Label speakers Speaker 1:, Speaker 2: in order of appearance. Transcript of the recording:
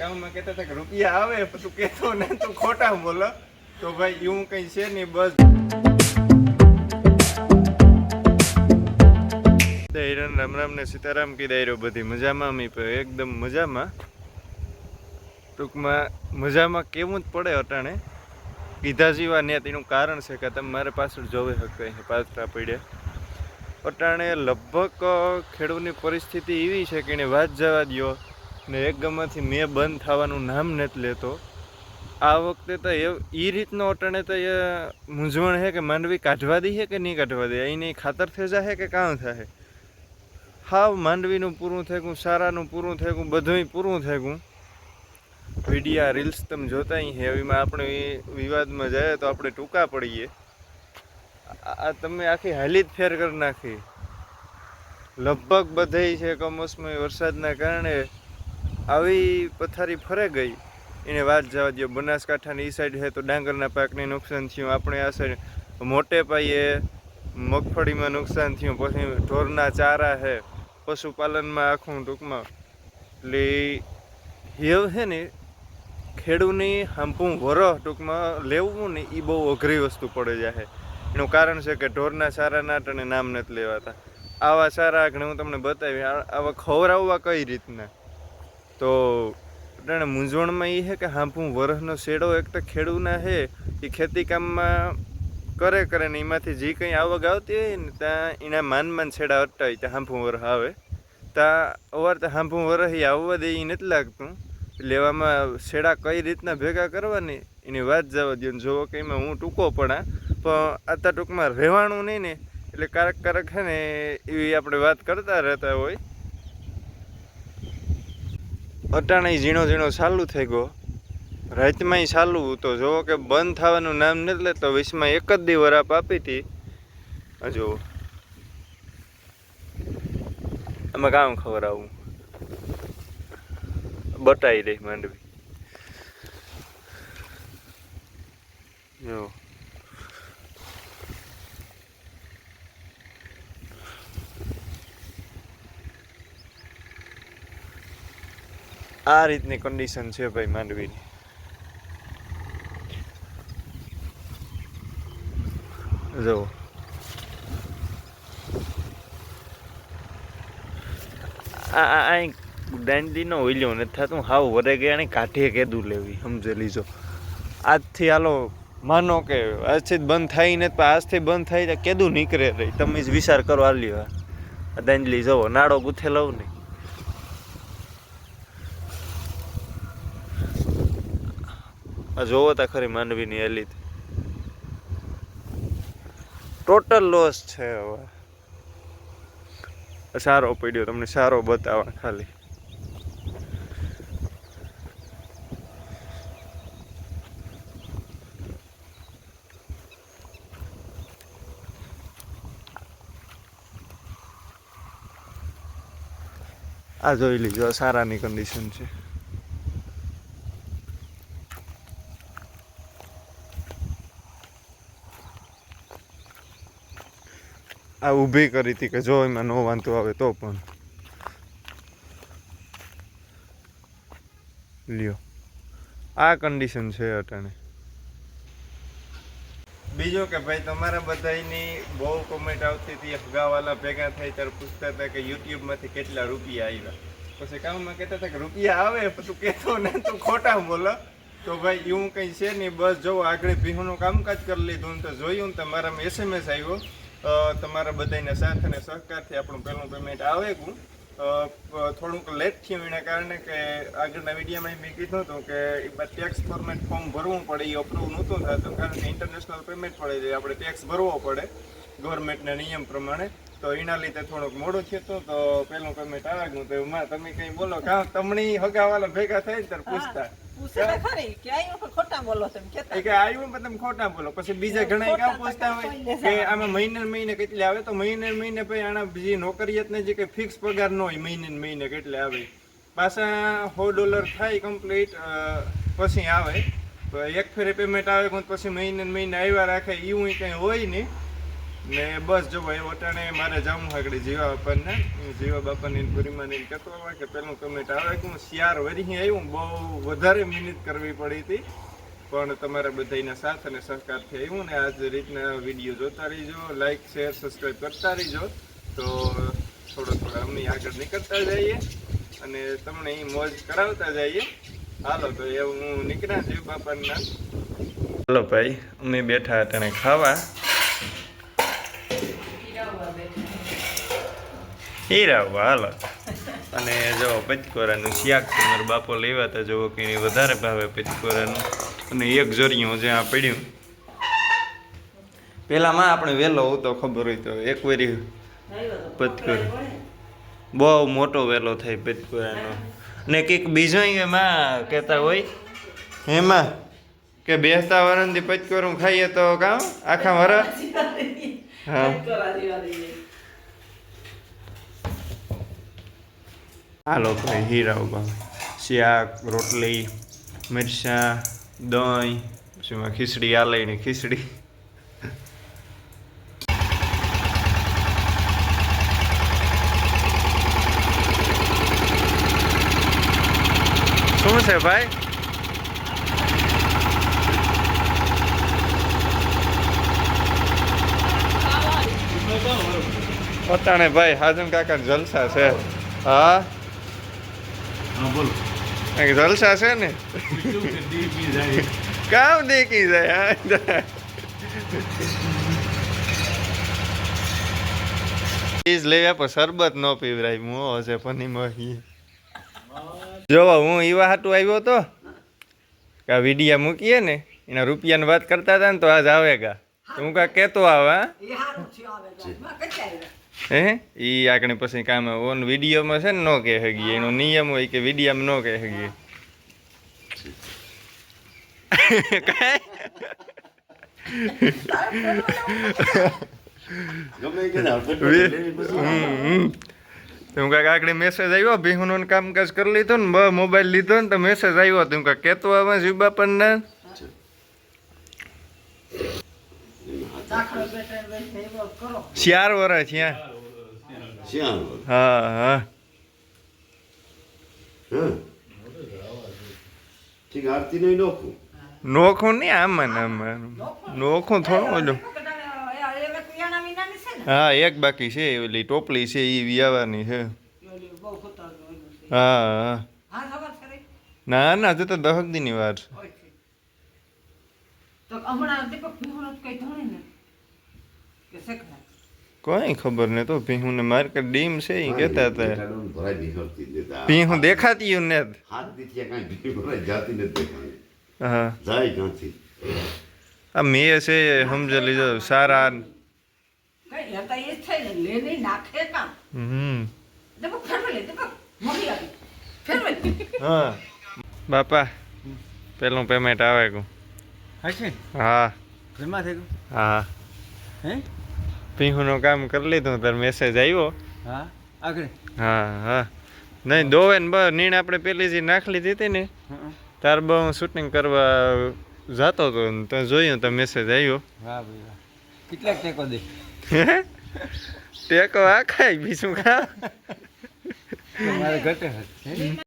Speaker 1: કામમાં કહેતા હતા કે રૂપિયા આવે, પણ તું કહેતો ને તું ખોટા બોલો. તો ભાઈ એવું કંઈ છે નહીં, બસ. હિરણ, રામ રામ ને સીતારામ કી દાયરો બધી મજામાં? મી પણ એકદમ મજામાં. ટૂંકમાં મજામાં કેવું જ પડે અટાણે. કીધા જીવા ને તેનું કારણ છે કે તમે મારે પાછળ જોવે હકે અહીં પાત્રા પડ્યા. અટાણે લગભગ ખેડૂતની પરિસ્થિતિ એવી છે કે એને વાત જવા દ્યો. ને એક ગમાથી મેં બંધ થવાનું નામ નથી લેતો. આ વખતે તો એ એ રીતનો અટણે તો એ મૂંઝવણ છે કે માંડવી કાઢવા દઈએ કે નહીં કાઢવા દે? અહીંની ખાતર થઈ જાય કે કાં થાય હાવ માંડવીનું પૂરું થઈ ગયું, સારાનું પૂરું થઈ ગયું, બધુંય પૂરું થઈ ગયું. વિડીયા રીલ્સ તમે જોતા હે એવીમાં આપણે વિવાદમાં જાય તો આપણે ટૂંકા પડીએ. આ આ તમે આખી હાલી જ ફેર કરી નાખી. લગભગ બધાય છે કમોસમી વરસાદના કારણે આવી પથારી ફરે ગઈ. એને વાત જવા દો બનાસકાંઠાની એ સાઈડ છે તો ડાંગરના પાકને નુકસાન થયું. આપણે આ સાઈડ મોટે પાયે મગફળીમાં નુકસાન થયું. પછી ઢોરના ચારા છે પશુપાલનમાં આખું ટૂંકમાં. એટલે હેવ છે ને, ખેડૂની હાંપું વરહ ટૂંકમાં લેવું ને એ બહુ અઘરી વસ્તુ પડે જાય એનું કારણ છે કે ઢોરના સારા નાટ અને નામ નથી લેવાતા. આવા સારા ઘણે હું તમને બતાવી આવા ખવરાવવા કઈ રીતના? તો અટાણે મૂંઝવણમાં એ છે કે હાંભું વરસનો શેડો એક તો ખેડૂના છે એ ખેતી કામમાં કરે કરે ને એમાંથી જે કંઈ આવક આવતી હોય ને ત્યાં એના માન માન છેડા અટતા હોય ત્યાં હાંફું વરસ આવે. ત્યાં અવાર તો હાંફું વરસ એ આવવા દે એ નથી લાગતું. લેવામાં છેડા કઈ રીતના ભેગા કરવાની એની વાત જવા દો જોવો કે એમાં હું ટૂંકો પડા પણ આતા ટૂંકમાં રહેવાનું નહીં ને. એટલે કારક કારક છે ને એવી આપણે વાત કરતા રહેતા હોય. અટાણે ઝીણો ઝીણો ચાલુ થઈ ગયો. રાતમાંય ચાલુ તો જોવો કે બંધ થવાનું નામ નથી લેતો વીસમાં એક જ દી વરાપ આપી હતી. હજુ આમાં કામ ખબર આવું. બટાઈ રહી માંડવી. જો. આ રીતની કન્ડિશન છે ભાઈ માંડવીની. જો આ દાંડીનો ઓઈલ્યો નથી થતું. હાવ વરે ગયા ને કાઢીએ કેદું લેવી, સમજે લીજો. આજથી હાલો, માનો કે આજથી બંધ થાય ને તો આજથી બંધ થાય કેદું નીકળે રહી તમે જ વિચાર કરો, આ લ્યો દાંડલી જવો નાડો ગુથે લઉં ને. આ જોવો તા ખરી માંડવીની હેલી ટોટલ લોસ છે હવે. સારો પડ્યો, તમને સારો બતાવવા ખાલી. આ જોઈ લીજો સારાની કન્ડિશન છે. આ ઊભી કરી હતી કે જો એમાં નો વાંધો આવે તો પણ. લ્યો. આ કન્ડિશન છે અટાણે. બીજો કે ભાઈ, તમારા બધાની બહુ કોમેન્ટ આવતી હતી અફગાવાલા ભેગા થઈ ત્યારે પૂછતા હતા કે યુટ્યુબમાંથી કેટલા રૂપિયા આવ્યા. પછી કામમાં કહેતા હતા કે રૂપિયા આવે, પણ તું કહેતો ને, તું ખોટા બોલો. તો ભાઈ એવું કંઈ છે નહીં, બસ જો આગળ બિહુનું કામકાજ કરી લીધું ને તો જોયું ને તો મારામાં એસએમએસ આવ્યો. તમારા બધાના સાથ અને સહકારથી આપણું પહેલું પેમેન્ટ આવે ગું થોડુંક લેટ થયું એના કારણે કે આગળના વિડીયોમાં મેં કીધું હતું કે ટેક્સ ફોર્મેટ ફોર્મ ભરવું પડે એ અપ્રૂવ નહોતું થતું કારણ કે ઇન્ટરનેશનલ પેમેન્ટ પડે છે આપણે ટેક્સ ભરવો પડે ગવર્મેન્ટના નિયમ પ્રમાણે. તો એના લીધે થોડુંક મોડું થયું હતું તો પહેલું પેમેન્ટ આવે ગયું તો તમે કંઈ બોલો કાં તમને હગાવાલા ભેગા થાય ને ત્યારે પૂછતા.
Speaker 2: ખોટા બોલો તમે
Speaker 1: ખોટા પછી બીજા ઘણા કામ પૂછતા હોય કે આમાં મહિને મહિને કેટલે આવે? તો મહિને મહિને પછી આના બીજી નોકરિયાતને જે કે ફિક્સ પગાર ન હોય મહિને મહિને કેટલે આવે. પાછા સો ડોલર થાય કમ્પ્લીટ પછી આવે. તો એક ફેરે પેમેન્ટ આવે પછી મહિને મહિને આવ્યા રાખે એવું કંઈ હોય નહીં. ને બસ જો ભાઈ, વટાણે મારે જવું આગળ જીવા બાપાને. જીવા બાપાની પૂરીમાં ને કહેતો હોય કે પેલું કમેન્ટ આવે કે હું શિયાર વરી આવ્યું, બહુ વધારે મહેનત કરવી પડી હતી. પણ તમારા બધાના સાથ અને સહકારથી આવ્યું ને આ જ રીતના વીડિયો જોતા રહીજો લાઈક શેર સબસ્ક્રાઈબ કરતા રહીજો. તો થોડો થોડો અમને આગળ નીકળતા જઈએ અને તમને અહીં મોજ કરાવતા જઈએ. હાલો, તો એવું હું નીકળ્યા જીવ બાપાના. હાલો ભાઈ, અમે બેઠા હતા ખાવા. હીરાવા હાલો. અને જો પચકોરાનું શાક છે બાપો લેવા હતા જો કે વધારે ભાવે પચકોરાનું અને એક જોરિયું જ્યાં પડ્યું. પહેલાંમાં આપણે વહેલો હોતો ખબર હોય તો. એક વારી પચકોર બહુ મોટો વહેલો થાય પચકોરાનો ને કંઈક બીજો એમાં કહેતા હોય. એમાં કે બેસતા વરણથી પચકોરું ખાઈએ તો કામ આખા વરસ હા. હાલો ભાઈ હીરા ઊભા. શાક રોટલી, મરચાં, દહીં પછીમાં ખીચડી આ લઈને ખીચડી. શું છે ભાઈ? પોતાને ભાઈ, હાજન કાકા જલસા છે. હા? કંઈક જલસા છે ને? કામ દેખી જાય હા. ચીઝ લઈ આપો શરબત ન પીવરાય મો હશે પની મહી જોવો હું ઈવા હાટું આવ્યો તો કે આ વિડીયા મૂકીએ ને એના રૂપિયાની વાત કરતા હતા ને તો આજ આવેગા. તો હું કાંઈ કહેતો આવે હા?
Speaker 2: એ
Speaker 1: આગળ પછી કામ ઓન વિડીયોમાં છે ને ન કહે હગીએ. એનો નિયમ હોય કે વિડીયામાં ન કહે હગીએ. તો હું કાંઈક આગળ મેસેજ આવ્યો ભીહુનું કામકાજ કરી લીધું ને મોબાઈલ લીધો ને તો મેસેજ આવ્યો તો હું કાંઈક કહેતો આવે શિવ બાપનને ચાર વર્ષ થયા હા હા.
Speaker 3: હા? ઠીક આરતી નહીં નોખું?
Speaker 1: નોખું નહીં આમાં આમાં નોખું થોડું ઓલું. હા એક બાકી છે ઓલી ટોપલી છે એ વિયાવાની છે. હા હા. ના ના તે તો દહક દીની વાર છે.
Speaker 2: તો હમણાં દીપક કઈ ધણે ને? કે
Speaker 1: કોઈ ખબર નહીં તો ભીહું ને માર્કેટ ડીમ છે એ કહેતા હતા. ભીહું દેખાતી ને
Speaker 3: હાથ દીથી કાંઈ ભીડ જાતી નથી દેખાણી
Speaker 1: હા.
Speaker 3: જાય ક્યાંથી?
Speaker 1: આ મેં છે સમજ લીધો સારા
Speaker 2: કઈ હતા એ જ ને લે નાખે કામ.
Speaker 1: હમ.
Speaker 2: દીપક ફેરવે લે દીપક મોટી આવી ફેરવે
Speaker 1: હા. બાપા પેલું પેમેન્ટ આવે
Speaker 4: હશે?
Speaker 1: હા.
Speaker 4: જમા થઈ ગયું?
Speaker 1: હા.
Speaker 4: હે?
Speaker 1: ભીહુંનું કામ કરી લીધું તાર મેસેજ આવ્યો.
Speaker 4: હા? આગળ.
Speaker 1: હા હા. નહીં દોવે ને બ નીણ આપણે પેલી જે નાખી લીધી હતી ને. તાર બ હું શૂટિંગ કરવા જતો હતો તો જોયું તો મેસેજ આવ્યો.
Speaker 4: ભાઈ કેટલાક ટેકો દે.
Speaker 1: ટેકો આખાય બીજું ખા
Speaker 4: મારે ઘટે?